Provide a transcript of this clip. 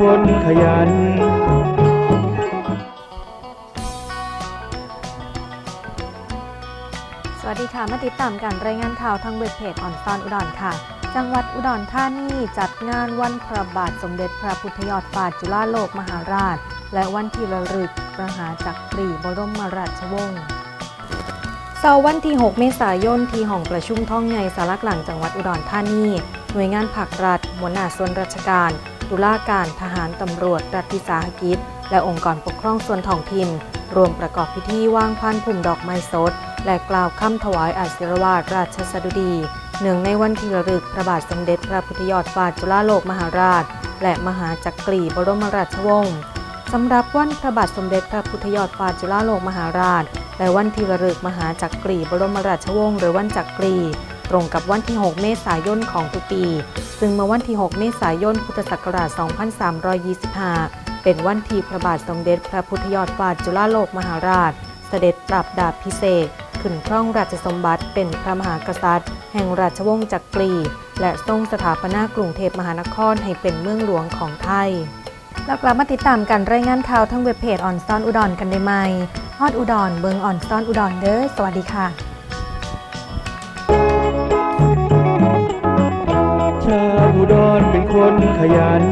คนขยัน สวัสดีค่ะ มาติดตามการรายงานข่าวทางเว็บเพจออนซอนอุดรค่ะ จังหวัดอุดรธานีจัดงานวันพระบาทสมเด็จพระพุทธยอดฟ้าจุฬาโลกมหาราช และวันที่ระลึกมหาจักรีบรมราชวงศ์ เสาร์วันที่ 6 เมษายน ที่ห้องประชุมท้องใหญ่สารกลางจังหวัดอุดรธานี หน่วยงานภาครัฐหัวหน้าส่วนราชการ ตุลาการ ทหาร ตำรวจ รัฐวิสาหกิจ และองค์กรปกครองส่วนท้องถิ่น รวมประกอบพิธีว่างพันพุ่มดอกไม้สด และกล่าวคำถวายอาศิรวาทราชสดุดี เนื่องในวันที่ระลึกพระบาทสมเด็จพระพุทธยอดฟ้าจุฬาโลกมหาราช และมหาจักรีบรมราชวงศ์สำหรับวันพระบาทสมเด็จพระพุทธยอดฟ้าจุฬาโลกมหาราช และวันที่ระลึกมหาจักรีบรมราชวงศ์หรือวันจักรี ตรงกับวันที่ 6 เมษายนของทุกปี ซึ่งเมื่อวันที่ 6 เมษายน พุทธศักราช 2325 เป็นวันที่พระบาทสมเด็จพระพุทธยอดฟ้าจุฬาโลกมหาราช เสด็จปรับดาบพิเศษขึ้นครองราชสมบัติเป็นพระมหากษัตริย์ แห่งราชวงศ์จักรี และทรงสถาปนากรุงเทพมหานครให้เป็นเมืองหลวงของไทย แล้วกลับมาติดตามกันรายงานข่าวทั้งเว็บเพจออนซอนอุดรกันได้ไหมฮอดอุดรเบิงออนซอนอุดรเด้อสวัสดีค่ะชาวอุดรเป็นคนขยัน